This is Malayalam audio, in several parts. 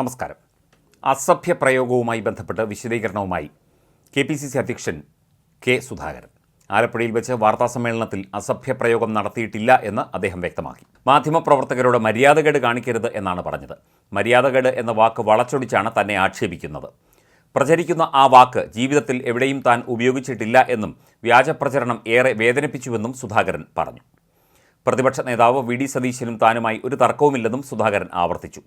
നമസ്കാരം. അസഭ്യ പ്രയോഗവുമായി ബന്ധപ്പെട്ട് വിശദീകരണവുമായി കെ പി സി സി അധ്യക്ഷൻ കെ സുധാകരൻ. ആലപ്പുഴയിൽ വെച്ച് വാർത്താസമ്മേളനത്തിൽ അസഭ്യ പ്രയോഗം നടത്തിയിട്ടില്ല എന്ന് അദ്ദേഹം വ്യക്തമാക്കി. മാധ്യമപ്രവർത്തകരോട് മര്യാദകേട് കാണിക്കരുത് എന്നാണ് പറഞ്ഞത്. മര്യാദകേട് എന്ന വാക്ക് വളച്ചൊടിച്ചാണ് തന്നെ ആക്ഷേപിക്കുന്നത്. പ്രചരിക്കുന്ന ആ വാക്ക് ജീവിതത്തിൽ എവിടെയും താൻ ഉപയോഗിച്ചിട്ടില്ല എന്നും വ്യാജപ്രചരണം ഏറെ വേദനിപ്പിച്ചുവെന്നും സുധാകരൻ പറഞ്ഞു. പ്രതിപക്ഷ നേതാവ് വി ഡി സതീശനും താനുമായി ഒരു തർക്കവുമില്ലെന്നും സുധാകരൻ ആവർത്തിച്ചു.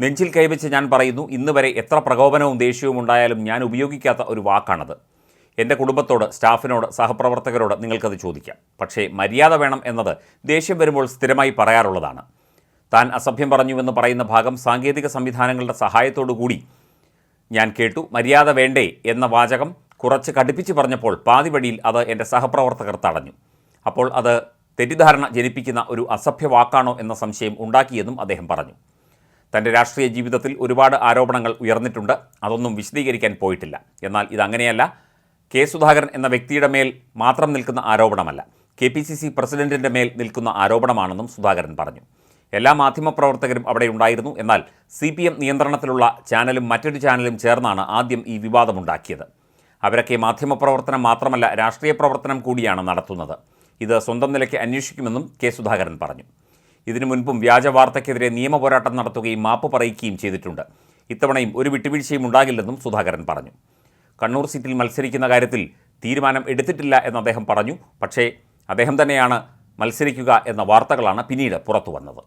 നെഞ്ചിൽ കൈവച്ച് ഞാൻ പറയുന്നു ഇന്ന് വരെ എത്ര പ്രകോപനവും ദേഷ്യവും ഉണ്ടായാലും ഞാൻ ഉപയോഗിക്കാത്ത ഒരു വാക്കാണത്. എന്റെ കുടുംബത്തോട് സ്റ്റാഫിനോട് സഹപ്രവർത്തകരോട് നിങ്ങൾക്കത് ചോദിക്കാം. പക്ഷേ മര്യാദ വേണം എന്നത് ദേഷ്യം വരുമ്പോൾ സ്ഥിരമായി പറയാറുള്ളതാണ്. താൻ അസഭ്യം പറഞ്ഞുവെന്ന് പറയുന്ന ഭാഗം സാങ്കേതിക സംവിധാനങ്ങളുടെ സഹായത്തോടു കൂടി ഞാൻ കേട്ടു. മര്യാദ വേണ്ടേ എന്ന വാചകം കുറച്ച് കടുപ്പിച്ച് പറഞ്ഞപ്പോൾ പാതിവഴിയിൽ അത് എന്റെ സഹപ്രവർത്തകർ തടഞ്ഞു. അപ്പോൾ അത് തെറ്റിദ്ധാരണ ജനിപ്പിക്കുന്ന ഒരു അസഭ്യ വാക്കാണോ എന്ന സംശയം ഉണ്ടാക്കിയെന്നും അദ്ദേഹം പറഞ്ഞു. തന്റെ രാഷ്ട്രീയ ജീവിതത്തിൽ ഒരുപാട് ആരോപണങ്ങൾ ഉയർന്നിട്ടുണ്ട്. അതൊന്നും വിശദീകരിക്കാൻ പോയിട്ടില്ല. എന്നാൽ ഇതങ്ങനെയല്ല. കെ സുധാകരൻ എന്ന വ്യക്തിയുടെ മേൽ മാത്രം നിൽക്കുന്ന ആരോപണമല്ല. കെ പി സി സി പ്രസിഡന്റിന്റെ മേൽ നിൽക്കുന്ന ആരോപണമാണെന്നും സുധാകരൻ പറഞ്ഞു. എല്ലാ മാധ്യമപ്രവർത്തകരും അവിടെ ഉണ്ടായിരുന്നു. എന്നാൽ സി പി എം നിയന്ത്രണത്തിലുള്ള ചാനലും മറ്റൊരു ചാനലും ചേർന്നാണ് ആദ്യം ഈ വിവാദമുണ്ടാക്കിയത്. അവരൊക്കെ മാധ്യമപ്രവർത്തനം മാത്രമല്ല രാഷ്ട്രീയ പ്രവർത്തനം കൂടിയാണ് നടത്തുന്നത്. ഇത് സ്വന്തം നിലയ്ക്ക് അന്വേഷിക്കുമെന്നും കെ സുധാകരൻ പറഞ്ഞു. ഇതിനു മുൻപും വ്യാജ വാർത്തയ്ക്കെതിരെ നിയമപോരാട്ടം നടത്തുകയും മാപ്പ് പറയിക്കുകയും ചെയ്തിട്ടുണ്ട്. ഇത്തവണയും ഒരു വിട്ടുവീഴ്ചയും ഉണ്ടാകില്ലെന്നും സുധാകരൻ പറഞ്ഞു. കണ്ണൂർ സീറ്റിൽ മത്സരിക്കുന്ന കാര്യത്തിൽ തീരുമാനം എടുത്തിട്ടില്ല എന്ന് അദ്ദേഹം പറഞ്ഞു. പക്ഷേ അദ്ദേഹം തന്നെയാണ് മത്സരിക്കുക എന്ന വാർത്തകളാണ് പിന്നീട് പുറത്തു വന്നത്